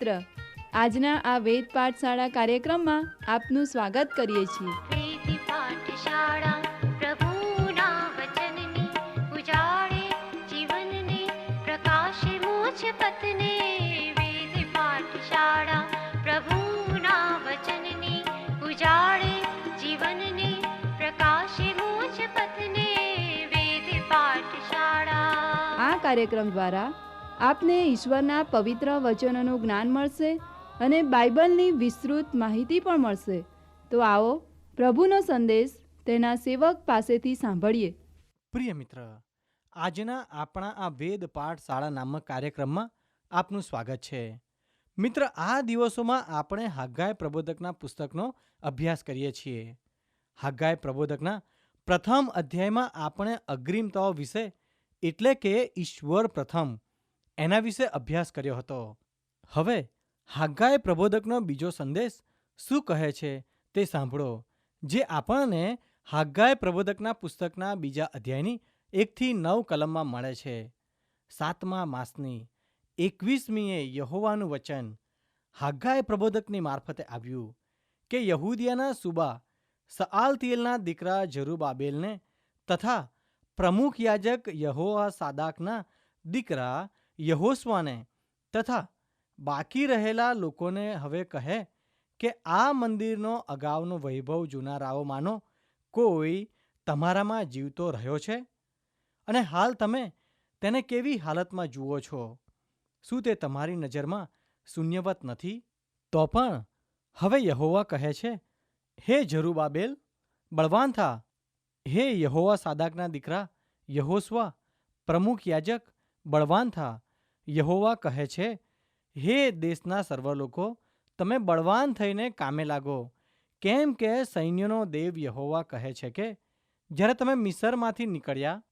મિત્ર આજના આ વેદ પાઠશાળા કાર્યક્રમમાં આપનું સ્વાગત કરીએ છીએ. પતને વેદ પાઠશાળા પ્રભુના વચનની ઉજાળે જીવનને પ્રકાશે મોજ પતને વેદ પાઠશાળા આ કાર્યક્રમ દ્વારા આપને ઈશ્વરના પવિત્ર વચનોનું જ્ઞાન મળશે અને બાઇબલની વિસ્તૃત માહિતી પણ મળશે. તો આવો પ્રભુનો સંદેશ તેના સેવક પાસેથી સાંભળીએ. પ્રિય મિત્ર, આજના આપણા આ વેદ પાઠશાળા નામક કાર્યક્રમમાં આપનું સ્વાગત છે. મિત્ર, આ દિવસોમાં આપણે હાગાય પ્રબોધકના પુસ્તકનો અભ્યાસ કરીએ છીએ. હાગાય પ્રબોધકના પ્રથમ અધ્યાયમાં આપણે અગ્રિમતાઓ વિશે એટલે કે ઈશ્વર પ્રથમ એના વિશે અભ્યાસ કર્યો હતો. હવે હાગ્ગાએ પ્રબોધકનો બીજો સંદેશ શું કહે છે તે સાંભળો, જે આપણને હાગ્ગાએ પ્રબોધકના પુસ્તકના બીજા અધ્યાયની એકથી નવ કલમમાં મળે છે. સાતમા માસની એકવીસમીએ યહોવાનું વચન હાગ્ગાએ પ્રબોધકની મારફતે આવ્યું કે યહૂદિયાના સુબા સઆલતિયેલના દીકરા જરૂબાબેલને તથા પ્રમુખ યાજક યહોવા સાદાકના દીકરા યહોસ્વાને તથા બાકી રહેલા લોકોને હવે કહે કે આ મંદિરનો અગાઉનો વૈભવ જોનારાઓમાંનો કોઈ તમારામાં જીવતો રહ્યો છે? અને હાલ તમે તેને કેવી હાલતમાં જુઓ છો? શું તે તમારી નજરમાં શૂન્યવત નથી? તો પણ હવે યહોવા કહે છે, હે જરૂબાબેલ બળવાન થા. હે યહોવા સાદાકના દીકરા યહોસ્વા, પ્રમુખ યાજક, બળવાન થા. યહોવા કહે છે, હે દેશના સર્વ લોકો તમે બળવાન થઈને કામે લાગો. કેમ કે સૈન્યનો દેવ યહોવા કહે છે કે, જ્યારે તમે મિસરમાંથી નીકળ્યા,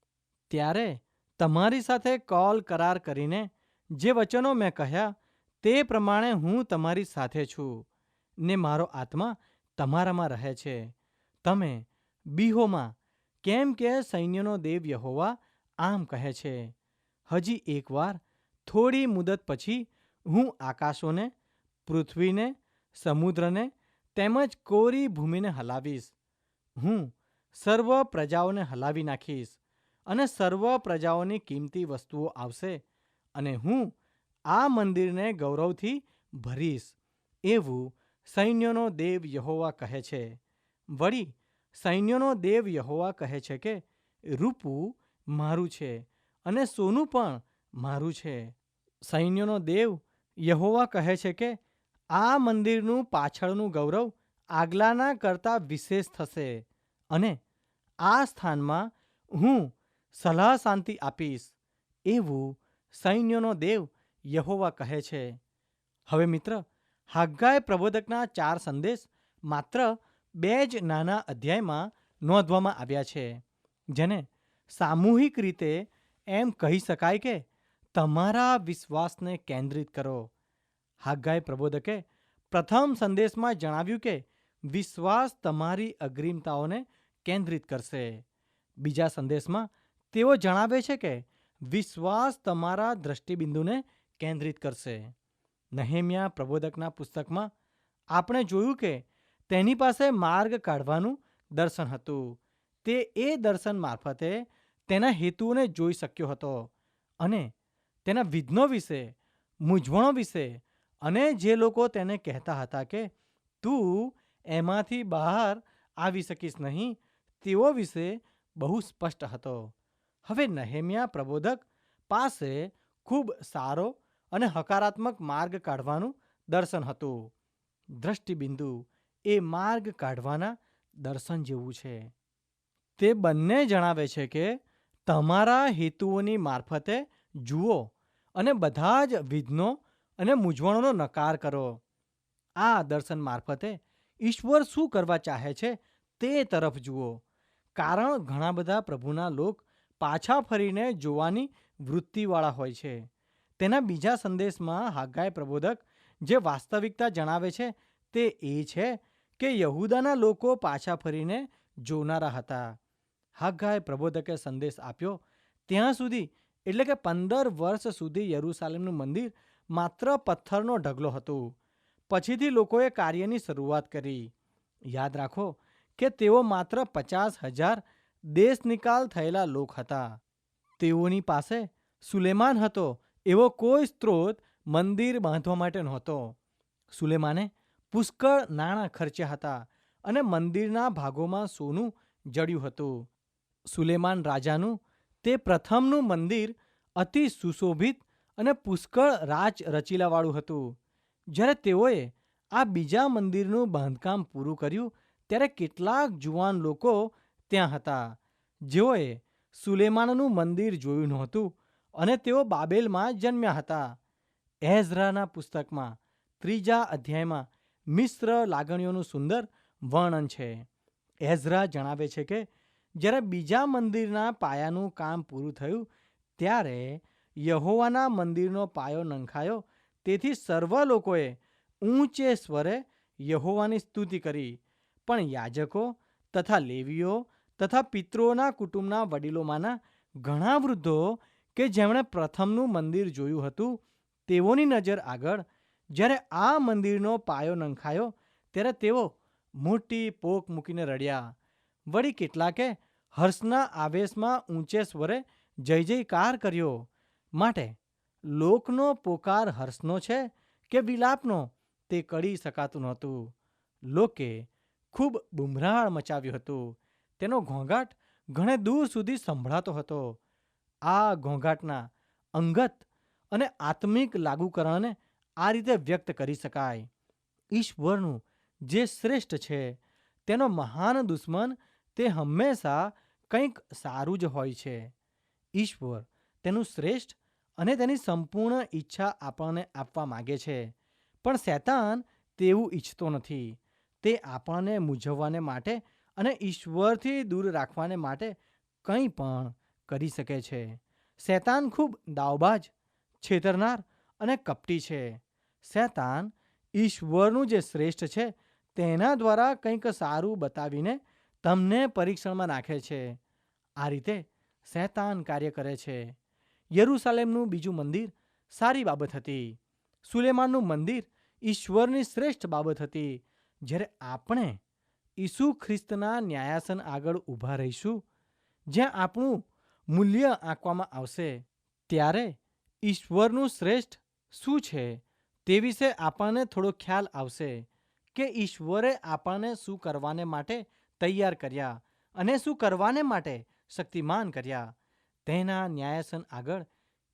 ત્યારે તમારી સાથે કોલ કરાર કરીને જે વચનો મેં કહ્યા, તે પ્રમાણે હું તમારી સાથે છું. ને મારો આત્મા તમારામાં રહે છે. તમે બીહોમાં, કેમ કે સૈન્યનો દેવ યહોવા આમ કહે છે. હજી એકવાર થોડી મુદત પછી હું આકાશોને, પૃથ્વીને, સમુદ્રને તેમજ કોરી ભૂમિને હલાવીશ. હું સર્વ પ્રજાઓને હલાવી નાખીશ અને સર્વ પ્રજાઓની કિંમતી વસ્તુઓ આવશે અને હું આ મંદિરને ગૌરવથી ભરીશ, એવું સૈન્યનો દેવ યહોવા કહે છે. વળી, સૈન્યનો દેવ યહોવા કહે છે કે, રૂપું મારું છે અને સોનું પણ મારું છે. સૈન્યનો દેવ યહોવા કહે છે કે, આ મંદિરનું પાછળનું ગૌરવ આગલાના કરતાં વિશેષ થશે અને આ સ્થાનમાં હું સલાહ શાંતિ આપીશ. એવું સૈન્યોનો દેવ યહોવા કહે છે. હવે મિત્ર હાગ્ગાય પ્રબોધકના ચાર સંદેશ માત્ર બે જ નાના અધ્યાયમાં નોંધવામાં આવ્યા છે, જેને સામૂહિક રીતે એમ કહી શકાય કે તમારા વિશ્વાસને કેન્દ્રિત કરો. હાગાય પ્રબોધકે પ્રથમ સંદેશમાં જણાવ્યું કે વિશ્વાસ તમારી અગ્રિમતાઓને કેન્દ્રિત કરશે. બીજા સંદેશમાં તેઓ જણાવે છે કે વિશ્વાસ તમારા દ્રષ્ટિબિંદુને કેન્દ્રિત કરશે. નહેમિયા પ્રબોધકના પુસ્તકમાં આપણે જોયું કે તેની પાસે માર્ગ કાઢવાનું દર્શન હતું. તે એ દર્શન મારફતે તેના હેતુઓને જોઈ શક્યો હતો અને તેના વિઘ્નો વિશે, મૂંઝવણો વિશે અને જે લોકો તેને કહેતા હતા કે, તું એમાંથી બહાર આવી શકીશ નહીં, તેઓ વિશે બહુ સ્પષ્ટ હતો. હવે નહેમિયા પ્રબોધક પાસે ખૂબ સારો અને હકારાત્મક માર્ગ કાઢવાનું દર્શન હતું. દ્રષ્ટિબિંદુ એ માર્ગ કાઢવાના દર્શન જેવું છે. તે બંને જણાવે છે કે, તમારા હેતુઓની મારફતે જુઓ અને બધા જ વિઘ્નો અને મૂંઝવણોનો નકાર કરો. આ દર્શન મારફતે ઈશ્વર શું કરવા ચાહે છે તે તરફ જુઓ. કારણ ઘણા બધા પ્રભુના લોક પાછા ફરીને જોવાની વૃત્તિવાળા હોય છે. તેના બીજા સંદેશમાં હાગાય પ્રબોધક જે વાસ્તવિકતા જણાવે છે તે એ છે કે યહૂદાના લોકો પાછા ફરીને જોનારા હતા. હાગાય પ્રબોધકે સંદેશ આપ્યો, ત્યાં સુધી એટલે કે પંદર વર્ષ સુધી યરુસાલેમનું મંદિર માત્ર પથ્થરનો ઢગલો હતો. પછીથી લોકોએ કાર્યની શરૂઆત કરી. યાદ રાખો કે તેઓ માત્ર પચાસ હજાર દેશ નિકાલ થયેલા લોક હતા. તેઓની પાસે સુલેમાન હતો એવો કોઈ સ્ત્રોત મંદિર બાંધવા માટે નહોતો. સુલેમાને પુષ્કળ નાણાં ખર્ચ્યા હતા અને મંદિરના ભાગોમાં સોનું જડ્યું હતું. સુલેમાન રાજાનું તે પ્રથમનું મંદિર અતિ સુશોભિત અને પુષ્કળ રાચ રચીલાવાળું હતું. જ્યારે તેઓએ આ બીજા મંદિરનું બાંધકામ પૂરું કર્યું, ત્યારે કેટલાક જુવાન લોકો ત્યાં હતા. જેઓએ સુલેમાનનું મંદિર જોયું નહોતું અને તેઓ બાબેલમાં જન્મ્યા હતા. એઝરાના પુસ્તકમાં ત્રીજા અધ્યાયમાં મિશ્ર લાગણીઓનું સુંદર વર્ણન છે. એઝરા જણાવે છે કે જ્યારે બીજા મંદિરના પાયાનું કામ પૂરું થયું, ત્યારે યહોવાના મંદિરનો પાયો નંખાયો. તેથી સર્વ લોકોએ ઊંચે સ્વરે યહોવાની સ્તુતિ કરી. પણ યાજકો તથા લેવીઓ તથા પિતૃઓના કુટુંબના વડીલોમાંના ઘણા વૃદ્ધો કે જેમણે પ્રથમનું મંદિર જોયું હતું, તેઓની નજર આગળ, જ્યારે આ મંદિરનો પાયો નંખાયો, ત્યારે તેઓ મોટી પોક મૂકીને રડ્યા. વળી કેટલાકે હર્ષના આવેશમાં ઊંચે સ્વરે જય જયકાર કર્યો. માટે, લોકનો પોકાર હર્ષનો છે કે વિલાપનો તે કરી શકાતું નહોતું. લોકે ખૂબ બુમરાળ મચાવ્યું હતું. તેનો ઘોંઘાટ ઘણે દૂર સુધી સંભળાતો હતો. આ ઘોંઘાટના અંગત અને આત્મિક લાગુકરણને આ રીતે વ્યક્ત કરી શકાય. ઈશ્વરનું જે શ્રેષ્ઠ છે, તેનો મહાન દુશ્મન તે હંમેશા કંઈક સારું જ હોય છે. ઈશ્વર તેનું શ્રેષ્ઠ અને તેની સંપૂર્ણ ઈચ્છા આપણને આપવા માગે છે. પણ શેતાન તેવું ઈચ્છતો નથી. તે આપણને મૂંઝવવાને માટે અને ઈશ્વરથી દૂર રાખવાને માટે કંઈ પણ કરી શકે છે. શેતાન ખૂબ દાવબાજ, છેતરનાર અને કપટી છે. શેતાન ઈશ્વરનું જે શ્રેષ્ઠ છે તેના દ્વારા કંઈક સારું બતાવીને તમને પરીક્ષણમાં નાખે છે. આ રીતે શૈતાન કાર્ય કરે છે. યરુસાલેમનું બીજું મંદિર સારી બાબત હતી. સુલેમાનનું મંદિર ઈશ્વરની શ્રેષ્ઠ બાબત હતી. જ્યારે આપણે ઈસુ ખ્રિસ્તના ન્યાયાસન આગળ ઊભા રહીશું, જ્યાં આપણું મૂલ્ય આંકવામાં આવશે, ત્યારે ઈશ્વરનું શ્રેષ્ઠ શું છે તે વિશે આપણને થોડો ખ્યાલ આવશે કે ઈશ્વરે આપણને શું કરવાને માટે તૈયાર કર્યા અને શું કરવાને માટે શક્તિમાન કર્યા. તેના ન્યાયાસન આગળ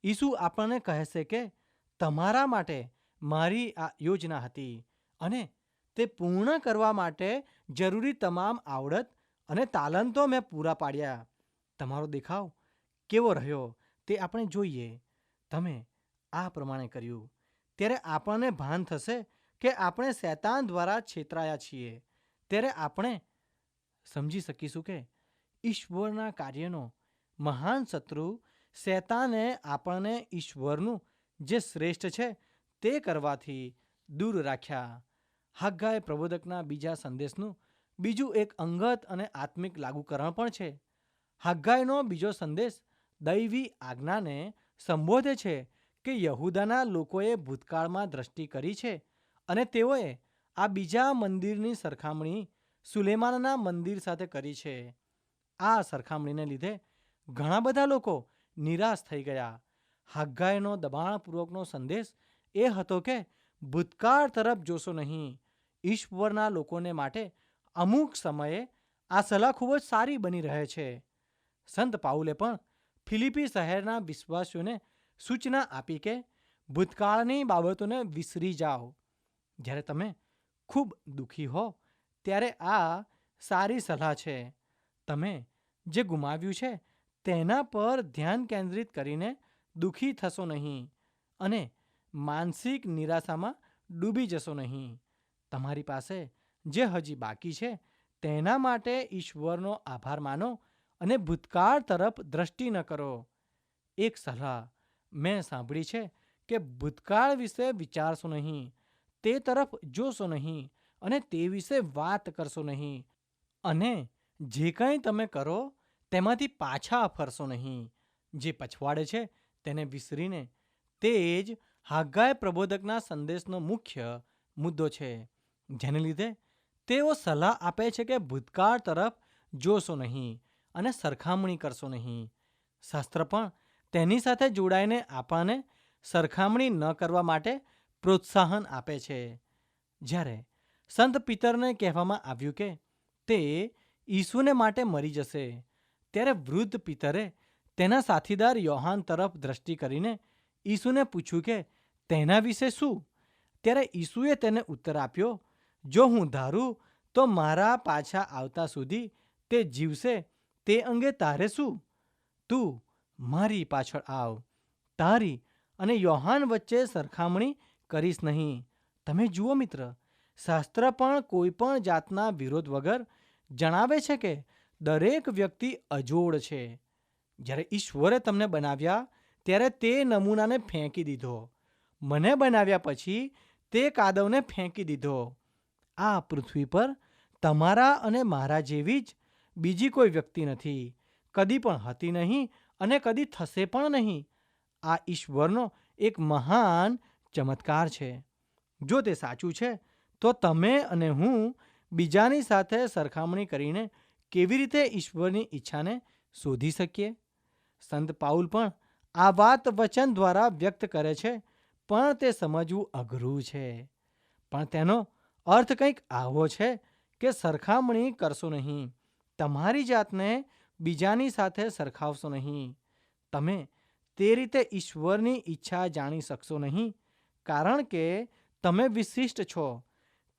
ઈસુ આપણને કહેશે કે, તમારા માટે મારી આ યોજના હતી અને તે પૂર્ણ કરવા માટે જરૂરી તમામ આવડત અને તાલંતો મેં પૂરા પાડ્યા. તમારો દેખાવ કેવો રહ્યો તે આપણે જોઈએ. તમે આ પ્રમાણે કર્યું. ત્યારે આપણને ભાન થશે કે આપણે શૈતાન દ્વારા છેતરાયા છીએ. ત્યારે આપણે સમજી શકીશું કે ઈશ્વરના કાર્યનો મહાન શત્રુ શૈતાને આપણને ઈશ્વરનું જે શ્રેષ્ઠ છે તે કરવાથી દૂર રાખ્યા. હગ્ગાએ પ્રબોધકના બીજા સંદેશનું બીજું એક અંગત અને આત્મિક લાગુકરણ પણ છે. હાગાયનો બીજો સંદેશ દૈવી આજ્ઞાને સંબોધે છે કે યહૂદાના લોકોએ ભૂતકાળમાં દ્રષ્ટિ કરી છે અને તેઓએ આ બીજા મંદિરની સરખામણી સુલેમાનના મંદિર સાથે કરી છે. આ સરખામણીને લીધે ઘણા બધા લોકો નિરાશ થઈ ગયા. હાગ્ગાયનો દબાણપૂર્વકનો સંદેશ એ હતો કે ભૂતકાળ તરફ જોશો નહીં. ઈશ્વરના લોકોને માટે અમુક સમયે આ સલાહ ખૂબ જ સારી બની રહે છે. સંત પાઉલે પણ ફિલિપી શહેરના વિશ્વાસીઓને સૂચના આપી કે ભૂતકાળની બાબતોને વિસરી જાઓ. જ્યારે તમે ખૂબ દુઃખી હો ત્યારે આ સારી સલાહ છે. તમે જે ગુમાવ્યું છે, તેના પર ધ્યાન કેન્દ્રિત કરીને દુઃખી થશો નહીં અને માનસિક નિરાશામાં ડૂબી જશો નહીં. તમારી પાસે જે હજી બાકી છે, તેના માટે ઈશ્વરનો આભાર માનો અને ભૂતકાળ તરફ દ્રષ્ટિ ન કરો. એક સલાહ મેં સાંભળી છે કે ભૂતકાળ વિશે વિચારશો નહીં, તે તરફ જોશો નહીં અને તે વિશે વાત કરશો નહીં. અને જે કંઈ તમે કરો, તેમાંથી પાછા ફરશો નહીં. જે પછવાડે છે, તેને વિસરીને તે જ હાગાય પ્રબોધકના સંદેશનો મુખ્ય મુદ્દો છે. જેને લીધે તેઓ સલાહ આપે છે કે ભૂતકાળ તરફ જોશો નહીં અને સરખામણી કરશો નહીં. શાસ્ત્ર પણ તેની સાથે જોડાઈને આપણને સરખામણી ન કરવા માટે પ્રોત્સાહન આપે છે. જ્યારે સંત પિતરને કહેવામાં આવ્યું કે, તે ઈસુને માટે મરી જશે. ત્યારે વૃદ્ધ પિતરે તેના સાથીદાર યોહાન તરફ દ્રષ્ટિ કરીને ઈસુને પૂછ્યું કે, તેના વિશે શું? ત્યારે ઈસુએ તેને ઉત્તર આપ્યો, જો હું ધારું, તો મારા પાછા આવતા સુધી તે જીવશે, તે અંગે તારે શું? તું મારી પાછળ આવ, તારી અને યોહાન વચ્ચે સરખામણી કરીશ નહીં. તમે જુઓ મિત્ર શાસ્ત્ર પણ કોઈ પણ જાતના વિરોધ વગર જણાવે છે કે દરેક વ્યક્તિ અજોડ છે. જ્યારે ઈશ્વરે તમને બનાવ્યા, ત્યારે તે નમૂનાને ફેંકી દીધો. મને બનાવ્યા પછી તે કાદવને ફેંકી દીધો. આ પૃથ્વી પર તમારા અને મારા જેવી જ બીજી કોઈ વ્યક્તિ નથી. કદી પણ હતી નહીં અને કદી થશે પણ નહીં. આ ઈશ્વરનો એક મહાન ચમત્કાર છે. જો તે સાચું છે તો તમે અને હું બીજાની સાથે સરખામણી કરીને કેવી રીતે ઈશ્વરની ઈચ્છાને શોધી શકીએ? સંત પાઉલ પણ આ વાત વચન દ્વારા વ્યક્ત કરે છે, પણ તે સમજવું અઘરું છે. પણ તેનો અર્થ કંઈક આવો છે કે સરખામણી કરશો નહીં. તમારી જાતને બીજાની સાથે સરખાવશો નહીં. તમે તે રીતે ઈશ્વરની ઈચ્છા જાણી શકશો નહીં, કારણ કે તમે વિશિષ્ટ છો.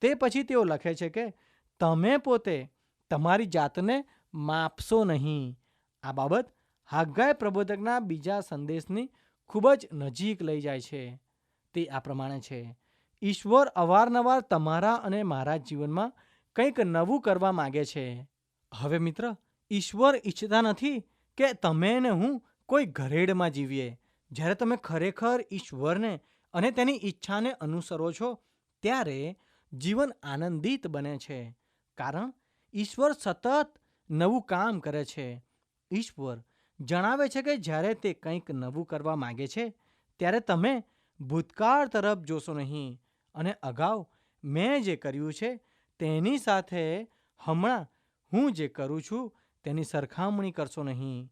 તે પછી તેઓ લખે છે કે, તમે પોતે તમારી જાતને માપશો નહીં. આ બાબત હાગાય પ્રબોધકના બીજા સંદેશની ખૂબ જ નજીક લઈ જાય છે. તે આ પ્રમાણે છે. ઈશ્વર અવારનવાર તમારા અને મારા જીવનમાં કંઈક નવું કરવા માગે છે. હવે મિત્ર, ઈશ્વર ઈચ્છતા નથી કે તમે ને હું કોઈ ઘરેડમાં જીવીએ. જ્યારે તમે ખરેખર ઈશ્વરને અને તેની ઈચ્છાને અનુસરો છો, ત્યારે જીવન આનંદિત બને છે. કારણ, ઈશ્વર સતત નવું કામ કરે છે. ઈશ્વર જણાવે છે કે જ્યારે તે કંઈક નવું કરવા માગે છે, ત્યારે તમે ભૂતકાળ તરફ જોશો નહીં. અને અગાઉ મેં જે કર્યું છે, તેની સાથે હમણાં હું જે કરું છું, તેની સરખામણી કરશો નહીં.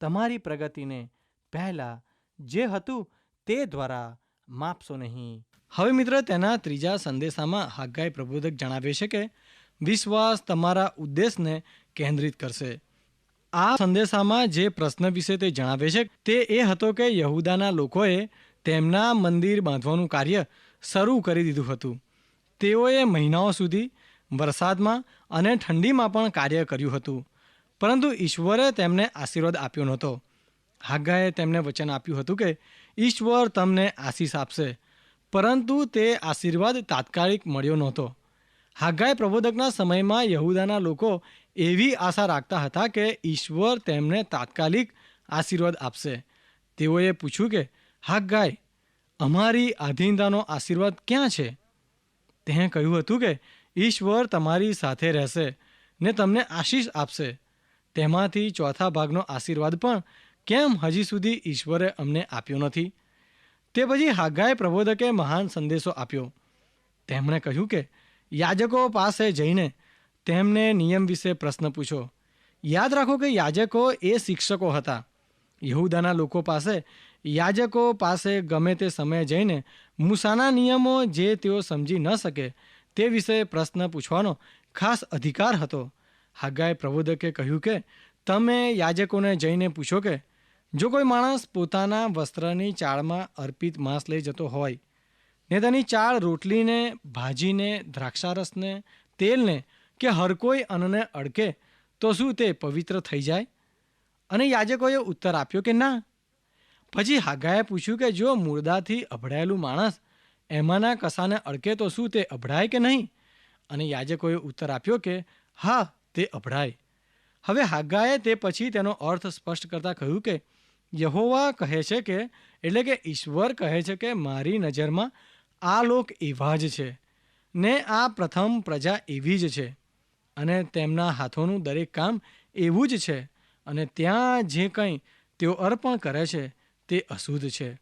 તમારી પ્રગતિને પહેલાં જે હતું તે દ્વારા માપશો નહીં. હવે મિત્ર, તેના ત્રીજા સંદેશામાં હાગાઈ પ્રબોધક જણાવે છે કે, વિશ્વાસ તમારા ઉદ્દેશને કેન્દ્રિત કરશે. આ સંદેશામાં જે પ્રશ્ન વિશે તે જણાવે છે, તે એ હતો કે યહુદાના લોકોએ તેમના મંદિર બાંધવાનું કાર્ય શરૂ કરી દીધું હતું. તેઓએ મહિનાઓ સુધી વરસાદમાં અને ઠંડીમાં પણ કાર્ય કર્યું હતું, પરંતુ ઈશ્વરે તેમને આશીર્વાદ આપ્યો નહોતો. હાગાએ તેમને વચન આપ્યું હતું કે, ઈશ્વર તમને આશીષ આપશે. પરંતુ તે આશીર્વાદ તાત્કાલિક મળ્યો નહોતો. હાગાય પ્રબોધકના સમયમાં યહુદાના લોકો એવી આશા રાખતા હતા કે ઈશ્વર તેમને તાત્કાલિક આશીર્વાદ આપશે. તેઓએ પૂછ્યું કે હાગાય અમારી આધીનતાનો આશીર્વાદ ક્યાં છે? તેણે કહ્યું હતું કે, ઈશ્વર તમારી સાથે રહેશે ને તમને આશીષ આપશે. તેમાંથી ચોથા ભાગનો આશીર્વાદ પણ કેમ હજી સુધી ઈશ્વરે અમને આપ્યો નથી? તે પછી હાગાય પ્રબોધકે મહાન સંદેશો આપ્યો. તેમણે કહ્યું કે, યાજકો પાસે જઈને તેમને નિયમ વિશે પ્રશ્ન પૂછો. યાદ રાખો કે યાજકો એ શિક્ષકો હતા. યહુદાના લોકો પાસે યાજકો પાસે ગમે તે સમયે જઈને મૂસાના નિયમો જે તેઓ સમજી ન શકે તે વિશે પ્રશ્ન પૂછવાનો ખાસ અધિકાર હતો. હાગાય પ્રબોધકે કહ્યું કે, તમે યાજકોને જઈને પૂછો કે જો કોઈ માણસ પોતાના વસ્ત્રની ચાળમાં અર્પિત માંસ લઈ જતો હોય, ને તેની ચાળ રોટલીને, ભાજીને, દ્રાક્ષારસને, તેલને કે હર કોઈ અન્નને અડકે, તો શું તે પવિત્ર થઈ જાય? અને યાજકોએ ઉત્તર આપ્યો કે ના. પછી હાગાએ પૂછ્યું કે જો મુર્દાથી અભડાયેલું માણસ એમાંના કસાને અડકે, તો શું તે અભડાય કે નહીં? અને યાજકોએ ઉત્તર આપ્યો કે હા, તે અભડાય. હવે હાગાએ તે પછી તેનો અર્થ સ્પષ્ટ કરતાં કહ્યું કે યહોવા કહે છે કે, એટલે કે ઈશ્વર કહે છે કે, મારી નજરમાં આ લોક એવા જ છે ને આ પ્રથમ પ્રજા એવી જ છે અને તેમના હાથોનું દરેક કામ એવું જ છે અને ત્યાં જે કંઈ તેઓ અર્પણ કરે છે તે અશુદ્ધ છે.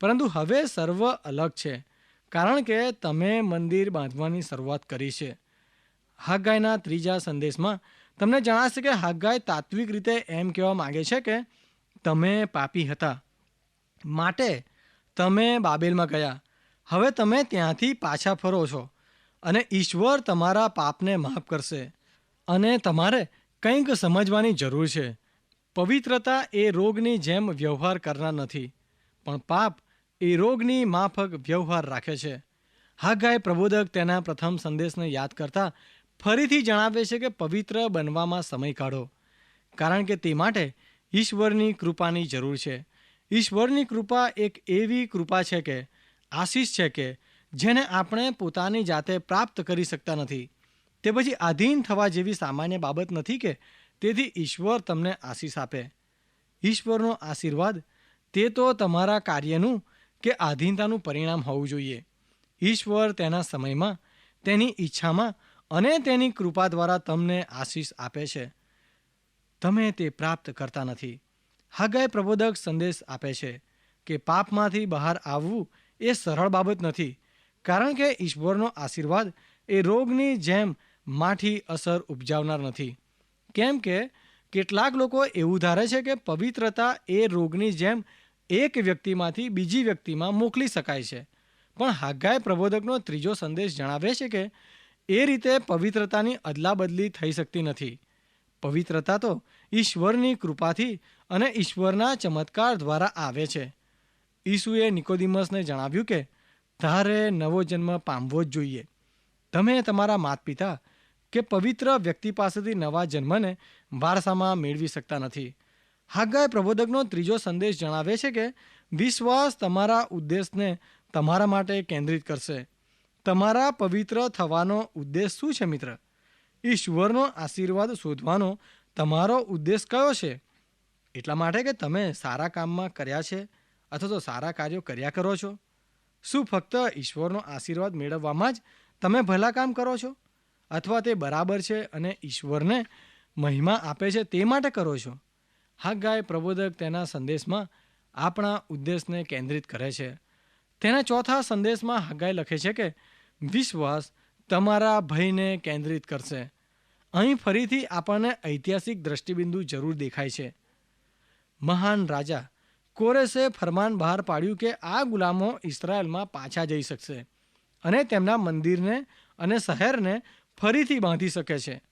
પરંતુ હવે સર્વ અલગ છે, કારણ કે તમે મંદિર બાંધવાની શરૂઆત કરી છે. હાગાઈના ત્રીજા સંદેશમાં તમને જણાશે કે હાગાઈ તાત્વિક રીતે એમ કહેવા માગે છે કે તમે પાપી હતા. માટે તમે બાબેલમાં ગયા. હવે તમે ત્યાંથી પાછા ફરો છો અને ઈશ્વર તમારા પાપને માફ કરશે અને તમારે કંઈક સમજવાની જરૂર છે. પવિત્રતા એ રોગની જેમ વ્યવહાર કરનાર નથી, પણ પાપ એ રોગની માફક વ્યવહાર રાખે છે. હાગાય પ્રબોધક તેના પ્રથમ સંદેશને યાદ કરતા ફરીથી જણાવે છે કે પવિત્ર બનવામાં સમય કાઢો, કારણ કે તે માટે ઈશ્વરની કૃપાની જરૂર છે. ઈશ્વરની કૃપા એક એવી કૃપા છે કે, આશીષ છે કે, જેને આપણે પોતાની જાતે પ્રાપ્ત કરી શકતા નથી. તે પછી આધીન થવા જેવી સામાન્ય બાબત નથી કે, તેથી ઈશ્વર તમને આશીષ આપે. ઈશ્વરનો આશીર્વાદ, તે તો તમારા કાર્યનું કે આધીનતાનું પરિણામ હોવું જોઈએ. ઈશ્વર તેના સમયમાં, તેની ઈચ્છામાં અને તેની કૃપા દ્વારા તમને આશીષ આપે છે. તમે તે પ્રાપ્ત કરતા નથી. હાગાય પ્રબોધક સંદેશ આપે છે કે પાપમાંથી બહાર આવવું એ સરળ બાબત નથી, કારણ કે ઈશ્વરનો આશીર્વાદ એ રોગની જેમ માઠી અસર ઉપજાવનાર નથી. કેમ કે કેટલાક લોકો એવું ધારે છે કે પવિત્રતા એ રોગની જેમ એક વ્યક્તિમાંથી બીજી વ્યક્તિમાં મોકલી શકાય છે. પણ હાગાય પ્રબોધકનો ત્રીજો સંદેશ જણાવે છે કે એ રીતે પવિત્રતાની અદલાબદલી થઈ શકતી નથી. પવિત્રતા તો ઈશ્વરની કૃપાથી અને ઈશ્વરના ચમત્કાર દ્વારા આવે છે. ઈસુએ નિકોદિમસને જણાવ્યું કે તારે નવો જન્મ પામવો જ જોઈએ. તમે તમારા માતપિતા કે પવિત્ર વ્યક્તિ પાસેથી નવા જન્મને વારસામાં મેળવી શકતા નથી. હાગાય પ્રબોધકનો ત્રીજો સંદેશ જણાવે છે કે, વિશ્વાસ તમારા ઉદ્દેશને તમારા માટે કેન્દ્રિત કરશે. તમારા પવિત્ર થવાનો ઉદ્દેશ શું છે મિત્ર? ઈશ્વરનો આશીર્વાદ શોધવાનો તમારો ઉદ્દેશ કયો છે? એટલા માટે કે તમે સારા કામમાં કર્યા છે અથવા તો સારા કાર્યો કર્યા કરો છો. શું ફક્ત ઈશ્વરનો આશીર્વાદ મેળવવામાં જ તમે ભલા કામ કરો છો? અથવા તે બરાબર છે અને ઈશ્વરને મહિમા આપે છે તે માટે કરો છો? હાગાય પ્રબોધક તેના સંદેશમાં આપણા ઉદ્દેશને કેન્દ્રિત કરે છે. તેના ચોથા સંદેશમાં હાગાય લખે છે કે વિશ્વાસ તમારા ભયને કેન્દ્રિત કરશે. અહીં ફરીથી આપણને ઐતિહાસિક દ્રષ્ટિબિંદુ જરૂર દેખાય છે. મહાન રાજા કોરેસે ફરમાન બહાર પાડ્યું કે આ ગુલામો ઇસરાયલમાં પાછા જઈ શકશે અને તેમના મંદિરને અને શહેરને ફરીથી બાંધી શકે છે.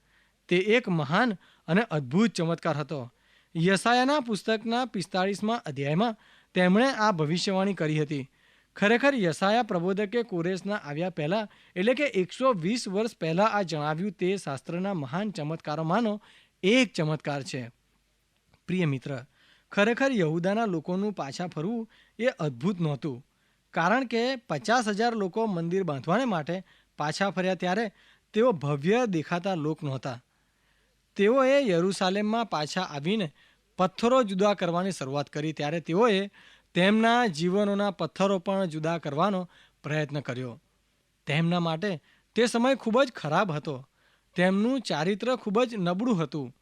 તે એક મહાન અને અદ્ભુત ચમત્કાર હતો. યસાયાના પુસ્તકના પિસ્તાળીસમાં અધ્યાયમાં તેમણે આ ભવિષ્યવાણી કરી હતી. ખરેખર યસાયા પ્રબોધકે કોરેસના આવ્યા પહેલાં એટલે કે એકસો વીસ વર્ષ પહેલાં આ જણાવ્યું તે શાસ્ત્રના મહાન ચમત્કારોમાંનો એક ચમત્કાર છે. પ્રિય મિત્ર, ખરેખર યહુદાના લોકોનું પાછા ફરવું એ અદ્ભુત નહોતું. કારણ કે પચાસ હજાર લોકો મંદિર બાંધવાને માટે પાછા ફર્યા ત્યારે તેઓ ભવ્ય દેખાતા લોક નહોતા. તેઓએ યરૂસાલેમમાં પાછા આવીને પથ્થરો જુદા કરવાની શરૂઆત કરી ત્યારે તેઓએ તેમના જીવનોના પથ્થરો પણ જુદા કરવાનો પ્રયત્ન કર્યો. તેમના માટે તે સમય ખૂબ જ ખરાબ હતો. તેમનું ચારિત્ર ખૂબ જ નબળું હતું.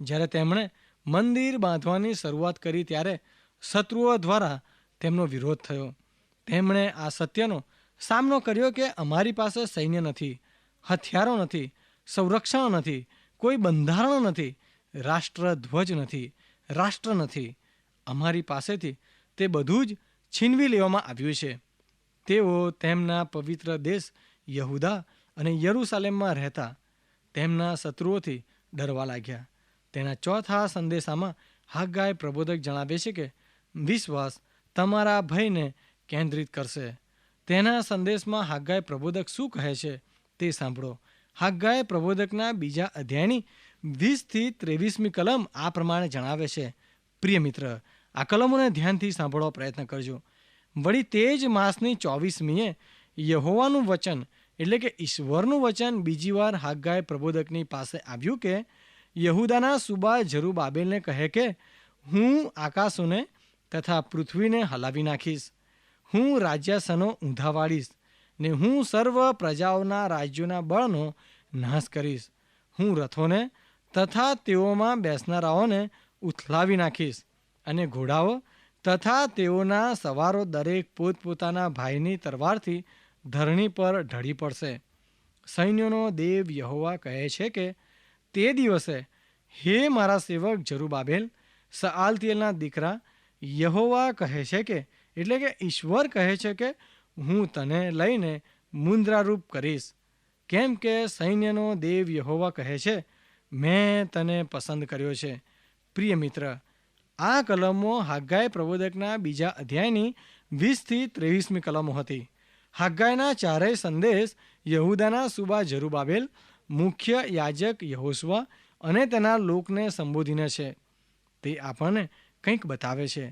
જ્યારે તેમણે મંદિર બાંધવાની શરૂઆત કરી ત્યારે શત્રુઓ દ્વારા તેમનો વિરોધ થયો. તેમણે આ સત્યનો સામનો કર્યો કે અમારી પાસે સૈન્ય નથી, હથિયારો નથી, સંરક્ષણ નથી, કોઈ બંધારણ નથી, રાષ્ટ્રધ્વજ નથી, રાષ્ટ્ર નથી. અમારી પાસેથી તે બધું જ છીનવી લેવામાં આવ્યું છે. તેઓ તેમના પવિત્ર દેશ યહુદા અને યરૂસાલેમમાં રહેતા તેમના શત્રુઓથી ડરવા લાગ્યા. તેના ચોથા સંદેશામાં હાગાય પ્રબોધક જણાવે છે કે, વિશ્વાસ તમારા ભયને કેન્દ્રિત કરશે. તેના સંદેશમાં હાગાય પ્રબોધક શું કહે છે તે સાંભળો. હાગાય પ્રબોધકના બીજા અધ્યાયની વીસથી ત્રેવીસમી કલમ આ પ્રમાણે જણાવે છે. પ્રિય મિત્ર આ કલમોને ધ્યાનથી સાંભળવા પ્રયત્ન કરજો. વળી તે જ માસની ચોવીસમીએ યહોવાનું વચન, એટલે કે ઈશ્વરનું વચન બીજી વાર હાગાય પ્રબોધકની પાસે આવ્યું કે, યહુદાના સુબા જરૂબાબેલને કહે કે, હું આકાશોને તથા પૃથ્વીને હલાવી નાખીશ. હું રાજ્યાસનો ઊંધા વાળીશ ને હું સર્વ પ્રજાઓના રાજ્યોના બળનો નાશ કરીશ. હું રથોને તથા તેઓમાં બેસનારાઓને ઉથલાવી નાખીશ. અને ઘોડાઓ તથા તેઓના સવારો દરેક પોતપોતાના ભાઈની તરવારથી ધરણી પર ઢળી પડશે. સૈન્યોનો દેવ યહોવા કહે છે કે, તે દિવસે, હે મારા સેવક જરૂબાબેલ સઆલતિયલના દીકરા, યહોવા કહે છે કે, એટલે કે ઈશ્વર કહે છે કે, હું તને લઈને મુદ્રારૂપ કરીશ. કેમ કે સૈન્યનો દેવ યહોવા કહે છે, મેં તને પસંદ કર્યો છે. પ્રિય મિત્ર આ કલમો હાગાય પ્રબોધકના બીજા અધ્યાયની વીસથી ત્રેવીસમી કલમો હતી. હાગાયના ચારેય સંદેશ યહુદાના સુબા જરૂબાબેલ, મુખ્ય યાજક યહોશવા અને તેના લોકને સંબોધીને છે. તે આપણને કંઈક બતાવે છે.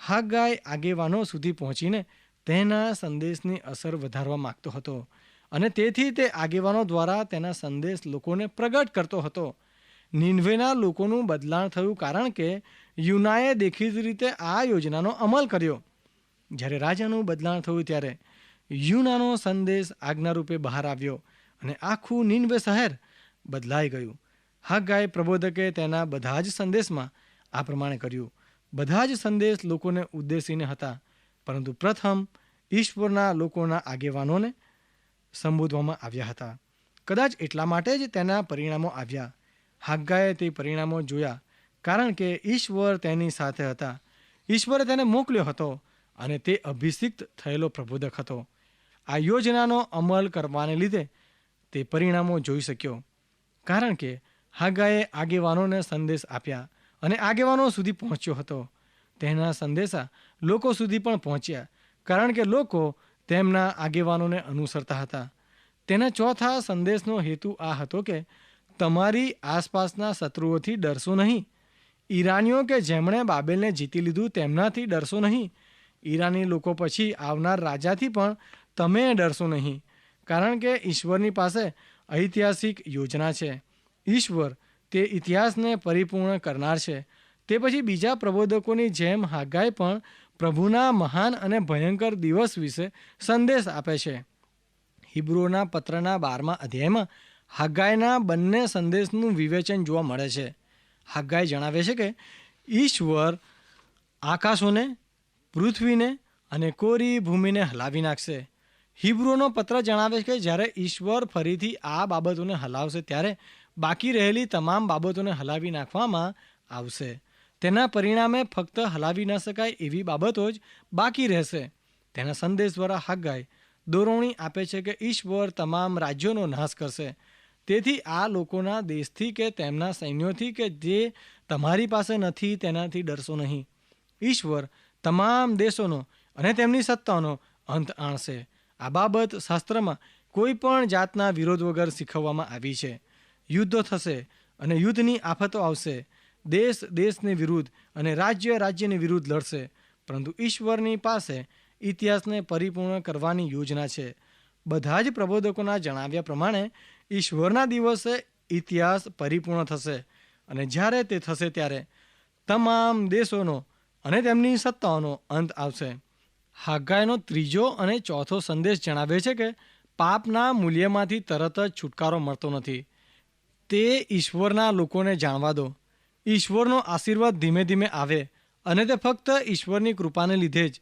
હાગાય આગેવાનો સુધી પહોંચીને તેના સંદેશની અસર વધારવા માગતો હતો અને તેથી તે આગેવાનો દ્વારા તેના સંદેશ લોકોને પ્રગટ કરતો હતો. નિન્વેના લોકોનું બદલાણ થયું કારણ કે યુનાએ દેખીતી રીતે આ યોજનાનો અમલ કર્યો. જ્યારે રાજાનું બદલાણ થયું ત્યારે યુનાનો સંદેશ આજ્ઞારૂપે બહાર આવ્યો અને આખું નિન્વે શહેર બદલાઈ ગયું. હાગાય પ્રબોધકે તેના બધા જ સંદેશમાં આ પ્રમાણે કર્યું. બધા જ સંદેશ લોકોને ઉદ્દેશીને હતા, પરંતુ પ્રથમ ઈશ્વરના લોકોના આગેવાનોને સંબોધવામાં આવ્યા હતા. કદાચ એટલા માટે જ તેના પરિણામો આવ્યા. હાગ્ગાએ તે પરિણામો જોયા કારણ કે ઈશ્વર તેની સાથે હતા. ઈશ્વરે તેને મોકલ્યો હતો અને તે અભિષિક્ત થયેલો પ્રબોધક હતો. આ યોજનાનો અમલ કરવાને લીધે તે પરિણામો જોઈ શક્યો. કારણ કે હાગાએ આગેવાનોને સંદેશ આપ્યા અને આગેવાનો સુધી પહોંચ્યો હતો. તેના સંદેશા લોકો સુધી પણ પહોંચ્યા કારણ કે લોકો તેમના આગેવાનોને અનુસરતા હતા. તેના ચોથા સંદેશનો હેતુ આ હતો કે તમારી આસપાસના શત્રુઓથી ડરશો નહીં. ઈરાનીઓ કે જેમણે બાબેલને જીતી લીધું તેમનાથી ડરશો નહીં. ઈરાની લોકો પછી આવનાર રાજાથી પણ તમે ડરશો નહીં, કારણ કે ઈશ્વરની પાસે ઐતિહાસિક યોજના છે. ઈશ્વર તે ઇતિહાસને પરિપૂર્ણ કરનાર છે. તે પછી બીજા પ્રબોધકોની જેમ હાગાય પણ પ્રભુના મહાન અને ભયંકર દિવસ વિશે સંદેશ આપે છે. હિબ્રુઓના પત્રના બારમા અધ્યાયમાં હાગાયના બંને સંદેશનું વિવેચન જોવા મળે છે. હાગાય જણાવે છે કે ઈશ્વર આકાશોને, પૃથ્વીને અને કોરી ભૂમિને હલાવી નાખશે. હિબ્રુનો પત્ર જણાવે છે કે જ્યારે ઈશ્વર ફરીથી આ બાબતોને હલાવશે, ત્યારે બાકી રહેલી તમામ બાબતોને હલાવી નાખવામાં આવશે. તેના પરિણામે ફક્ત હલાવી ન શકાય એવી બાબતો જ બાકી રહેશે. તેના સંદેશ દ્વારા હાગાય દોરવણી આપે છે કે ઈશ્વર તમામ રાજ્યોનો નાશ કરશે. તેથી આ લોકોના દેશથી કે તેમના સૈન્યોથી કે જે તમારી પાસે નથી, તેનાથી ડરશો નહીં. ઈશ્વર તમામ દેશોનો અને તેમની સત્તાનો અંત આણશે. આ બાબત શાસ્ત્રમાં કોઈ પણ જાતના વિરોધ વગર શીખવવામાં આવી છે. યુદ્ધો થશે અને યુદ્ધની આફતો આવશે. દેશ દેશની વિરુદ્ધ અને રાજ્ય રાજ્યની વિરુદ્ધ લડશે. પરંતુ ઈશ્વરની પાસે ઇતિહાસને પરિપૂર્ણ કરવાની યોજના છે. બધા જ પ્રબોધકોના જણાવ્યા પ્રમાણે ઈશ્વરના દિવસે ઇતિહાસ પરિપૂર્ણ થશે અને જ્યારે તે થશે ત્યારે તમામ દેશોનો અને તેમની સત્તાઓનો અંત આવશે. હાગાયનો ત્રીજો અને ચોથો સંદેશ જણાવે છે કે પાપના મૂલ્યમાંથી તરત જ છુટકારો મળતો નથી. તે ઈશ્વરના લોકોને જાણવા દો. ઈશ્વરનો આશીર્વાદ ધીમે ધીમે આવે અને તે ફક્ત ઈશ્વરની કૃપાને લીધે જ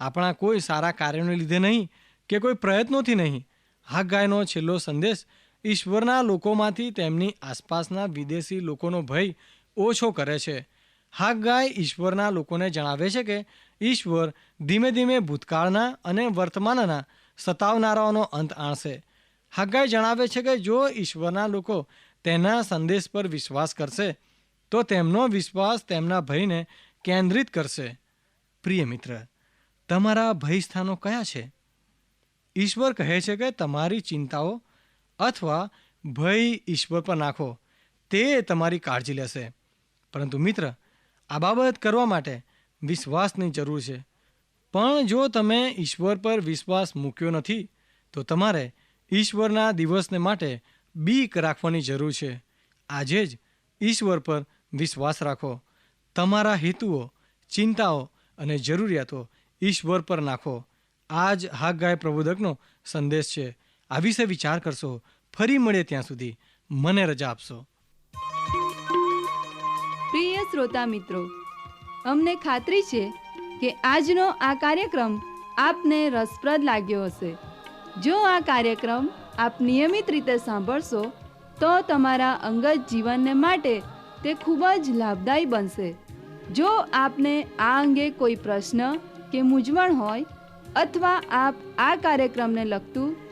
આપણા કોઈ સારા કાર્યોને લીધે નહીં કે કોઈ પ્રયત્નોથી નહીં. હાગાયનો છેલ્લો સંદેશ ઈશ્વરના લોકોમાંથી તેમની આસપાસના વિદેશી લોકોનો ભય ઓછો કરે છે. હાગાય ઈશ્વરના લોકોને જણાવે છે કે, ઈશ્વર ધીમે ધીમે ભૂતકાળના અને વર્તમાનના સતાવનારાઓનો અંત આણશે. હાગાય જણાવે છે કે, જો ઈશ્વરના લોકો તેના સંદેશ પર વિશ્વાસ કરશે, તો તેમનો વિશ્વાસ તેમના ભયને કેન્દ્રિત કરશે. પ્રિય મિત્ર, તમારા ભય સ્થાનો કયા છે? ઈશ્વર કહે છે કે, તમારી ચિંતાઓ અથવા ભય ઈશ્વર પર નાખો. તે તમારી કાળજી લેશે. પરંતુ મિત્ર, આ બાબત કરવા માટે વિશ્વાસની જરૂર છે. પણ જો તમે ઈશ્વર પર વિશ્વાસ મૂક્યો નથી, તો તમારે ઈશ્વરના દિવસને માટે બીક રાખવાની જરૂર છે. આજે જ ઈશ્વર પર વિશ્વાસ રાખો. તમારા હેતુઓ, ચિંતાઓ અને જરૂરિયાતો ઈશ્વર પર નાખો. આ જ હાગાય પ્રબોધકનો સંદેશ છે. આ વિશે વિચાર કરશો, ફરી મળે ત્યાં સુધી. મને રજા આપશો. પ્રિય શ્રોતા મિત્રો, અમને ખાતરી છે કે આજનો આ કાર્યક્રમ આપને રસપ્રદ લાગ્યો હશે. જો આ કાર્યક્રમ આપ નિયમિત રીતે સાંભળશો, તો તમારા અંગત જીવનને માટે તે ખૂબ જ લાભદાયી બનશે. જો આપને આ અંગે કોઈ પ્રશ્ન કે મૂંઝવણ હોય, અથવા આપ આ કાર્યક્રમને લગતું